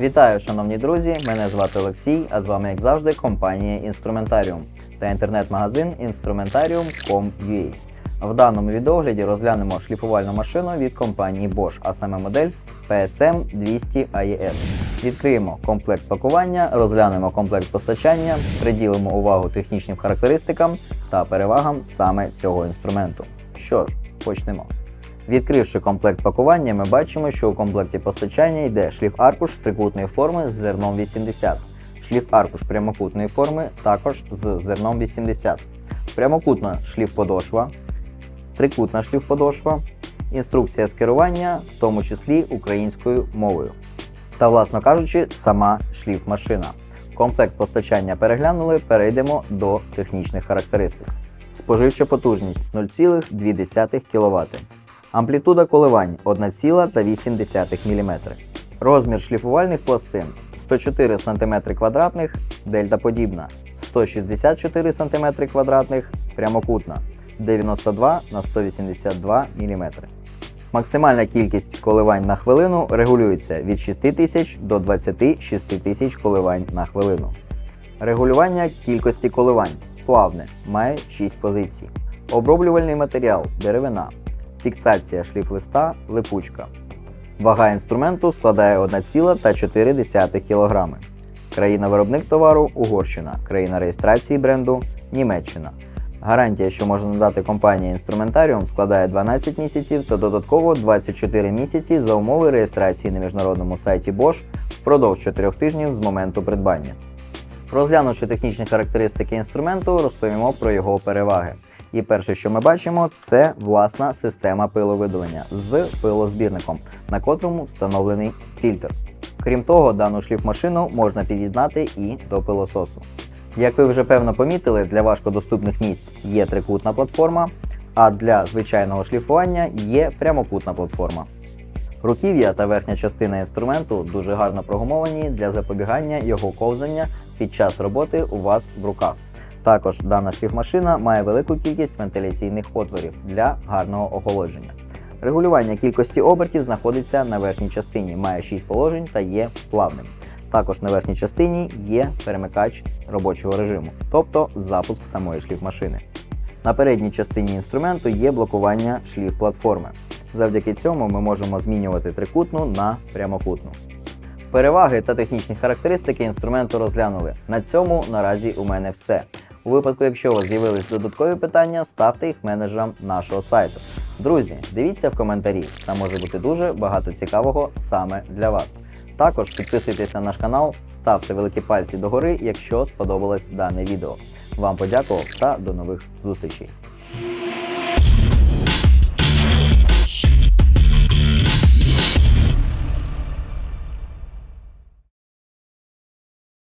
Вітаю, шановні друзі! Мене звати Олексій, а з вами, як завжди, компанія Інструментаріум та інтернет-магазин Instrumentarium.com.ua. В даному відеогляді розглянемо шліфувальну машину від компанії Bosch, а саме модель PSM 200 AES. Відкриємо комплект пакування, розглянемо комплект постачання, приділимо увагу технічним характеристикам та перевагам саме цього інструменту. Що ж, почнемо. Відкривши комплект пакування, ми бачимо, що у комплекті постачання йде шліф-аркуш трикутної форми з зерном 80, шліф-аркуш прямокутної форми також з зерном 80, прямокутна шліф-подошва, трикутна шліф-подошва, інструкція з керування, в тому числі українською мовою. Та, власно кажучи, сама шліф-машина. Комплект постачання переглянули, перейдемо до технічних характеристик. Споживча потужність 0,2 кВт. Амплітуда коливань 1,8 мм. Розмір шліфувальних пластин 104 см квадратних, дельтаподібна, 164 см квадратних, прямокутна, 92 на 182 мм. Максимальна кількість коливань на хвилину регулюється від 6000 до 26 тисяч коливань на хвилину. Регулювання кількості коливань плавне, має 6 позицій. Оброблювальний матеріал деревина. Фіксація шліф-листа липучка. Вага інструменту складає 1,4 кг. Країна-виробник товару Угорщина. Країна реєстрації бренду Німеччина. Гарантія, що можна надати компанія інструментаріум, складає 12 місяців та додатково 24 місяці за умови реєстрації на міжнародному сайті Bosch впродовж 4 тижнів з моменту придбання. Розглянувши технічні характеристики інструменту, розповімо про його переваги. І перше, що ми бачимо, це власна система пиловидалення з пилозбірником, на котрому встановлений фільтр. Крім того, дану шліфмашину можна під'єднати і до пилососу. Як ви вже певно помітили, для важкодоступних місць є трикутна платформа, а для звичайного шліфування є прямокутна платформа. Руків'я та верхня частина інструменту дуже гарно прогумовані для запобігання його ковзання під час роботи у вас в руках. Також дана шліфмашина має велику кількість вентиляційних отворів для гарного охолодження. Регулювання кількості обертів знаходиться на верхній частині, має 6 положень та є плавним. Також на верхній частині є перемикач робочого режиму, тобто запуск самої шліфмашини. На передній частині інструменту є блокування шліф-платформи. Завдяки цьому ми можемо змінювати трикутну на прямокутну. Переваги та технічні характеристики інструменту розглянули. На цьому наразі у мене все. У випадку, якщо у вас з'явились додаткові питання, ставте їх менеджерам нашого сайту. Друзі, дивіться в коментарі, там може бути дуже багато цікавого саме для вас. Також підписуйтесь на наш канал, ставте великі пальці догори, якщо сподобалось дане відео. Вам подякував та до нових зустрічей.